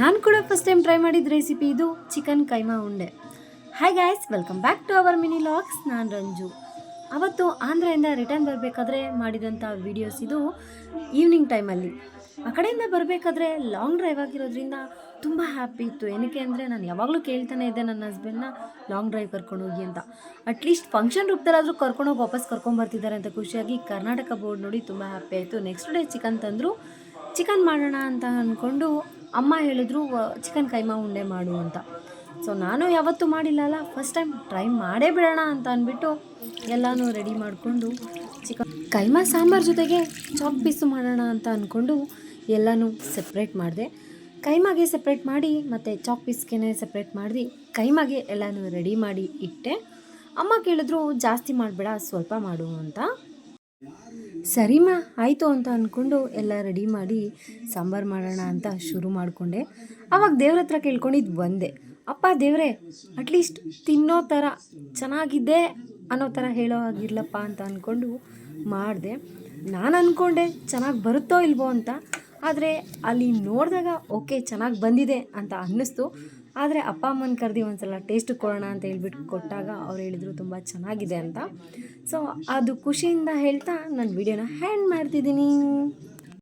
ನಾನು ಕೂಡ first time try ಮಾಡಿದ ರೆಸಿಪಿ ಇದು ಚಿಕನ್ ಕೈಮಾ ಉಂಡೆ. Hi guys welcome back to our mini vlogs ನಾನು ರಂಜು. ಅವತ್ತು ಆಂಧ್ರದಿಂದ ರಿಟರ್ನ್ ಬರಬೇಕಾದ್ರೆ ಮಾಡಿದಂಥ ವೀಡಿಯೋಸ್ ಇದು ಈವ್ನಿಂಗ್ ಟೈಮಲ್ಲಿ ಆ ಕಡೆಯಿಂದ ಬರಬೇಕಾದ್ರೆ ಲಾಂಗ್ ಡ್ರೈವ್ ಆಗಿರೋದ್ರಿಂದ ತುಂಬ ಹ್ಯಾಪಿ ಇತ್ತು. ಏನಕ್ಕೆ ಅಂದರೆ ನಾನು ಯಾವಾಗಲೂ ಕೇಳ್ತಾನೆ ಇದ್ದೆ ನನ್ನ ಹಸ್ಬೆಂಡ್ನ ಲಾಂಗ್ ಡ್ರೈವ್ ಕರ್ಕೊಂಡು ಹೋಗಿ ಅಂತ. ಅಟ್ಲೀಸ್ಟ್ ಫಂಕ್ಷನ್ ರೂಪದಲ್ಲಾದರೂ ಕರ್ಕೊಂಡೋಗಿ ವಾಪಸ್ ಕರ್ಕೊಂಬರ್ತಿದ್ದಾರೆ ಅಂತ ಖುಷಿಯಾಗಿ ಕರ್ನಾಟಕ ಬೋರ್ಡ್ ನೋಡಿ ತುಂಬ ಹ್ಯಾಪಿ ಆಯಿತು. ನೆಕ್ಸ್ಟ್ ಡೇ ಚಿಕನ್ ತಂದರು. ಚಿಕನ್ ಮಾಡೋಣ ಅಂತ ಅಂದ್ಕೊಂಡು ಅಮ್ಮ ಹೇಳಿದ್ರು ಚಿಕನ್ ಕೈಮಾ ಉಂಡೆ ಮಾಡು ಅಂತ. ಸೊ ನಾನು ಯಾವತ್ತೂ ಮಾಡಿಲ್ಲಲ್ಲ ಫಸ್ಟ್ ಟೈಮ್ ಟ್ರೈ ಮಾಡೇ ಬಿಡೋಣ ಅಂತ ಅಂದ್ಬಿಟ್ಟು ಎಲ್ಲನೂ ರೆಡಿ ಮಾಡಿಕೊಂಡು ಚಿಕನ್ ಕೈಮಾ ಸಾಂಬಾರ್ ಜೊತೆಗೆ ಚಾಕ್ ಪೀಸು ಮಾಡೋಣ ಅಂತ ಅಂದ್ಕೊಂಡು ಎಲ್ಲನೂ ಸೆಪ್ರೇಟ್ ಮಾಡಿದೆ. ಕೈಮಾಗೆ ಸೆಪ್ರೇಟ್ ಮಾಡಿ ಮತ್ತು ಚಾಕ್ ಪೀಸ್ಗೆ ಸೆಪ್ರೇಟ್ ಮಾಡಿ ಕೈಮಾಗೆ ಎಲ್ಲನೂ ರೆಡಿ ಮಾಡಿ ಇಟ್ಟೆ. ಅಮ್ಮ ಕೇಳಿದ್ರು, ಜಾಸ್ತಿ ಮಾಡಬೇಡ, ಸ್ವಲ್ಪ ಮಾಡು ಅಂತ. ಸರಿಮಾ, ಆಯಿತು ಅಂತ ಅಂದ್ಕೊಂಡು ಎಲ್ಲ ರೆಡಿ ಮಾಡಿ ಸಾಂಬಾರು ಮಾಡೋಣ ಅಂತ ಶುರು ಮಾಡಿಕೊಂಡೆ. ಆವಾಗ ದೇವ್ರ ಹತ್ರ ಕೇಳ್ಕೊಂಡಿದ್ದು ಬಂದೆ. ಅಪ್ಪ ದೇವ್ರೆ ಅಟ್ಲೀಸ್ಟ್ ತಿನ್ನೋ ಥರ ಚೆನ್ನಾಗಿದೆ ಅನ್ನೋ ಥರ ಹೇಳೋ ಹಾಗಿರ್ಲಪ್ಪ ಅಂತ ಅಂದ್ಕೊಂಡು ಮಾಡಿದೆ. ನಾನು ಅಂದ್ಕೊಂಡೆ ಚೆನ್ನಾಗಿ ಬರುತ್ತೋ ಇಲ್ವೋ ಅಂತ. ಆದರೆ ಅಲ್ಲಿ ನೋಡಿದಾಗ ಓಕೆ, ಚೆನ್ನಾಗಿ ಬಂದಿದೆ ಅಂತ ಅನ್ನಿಸ್ತು. ಆದರೆ ಅಪ್ಪ ಅಮ್ಮನ ಕರೆದು ಒಂದ್ಸಲ ಟೇಸ್ಟ್ ಕೊಡೋಣ ಅಂತ ಹೇಳ್ಬಿಟ್ಟು ಕೊಟ್ಟಾಗ ಅವ್ರು ಹೇಳಿದರು ತುಂಬ ಚೆನ್ನಾಗಿದೆ ಅಂತ. ಸೊ ಅದು ಖುಷಿಯಿಂದ ಹೇಳ್ತಾ ನಾನು ವಿಡಿಯೋನ ಹ್ಯಾಂಡ್ ಮಾಡ್ತಿದ್ದೀನಿ.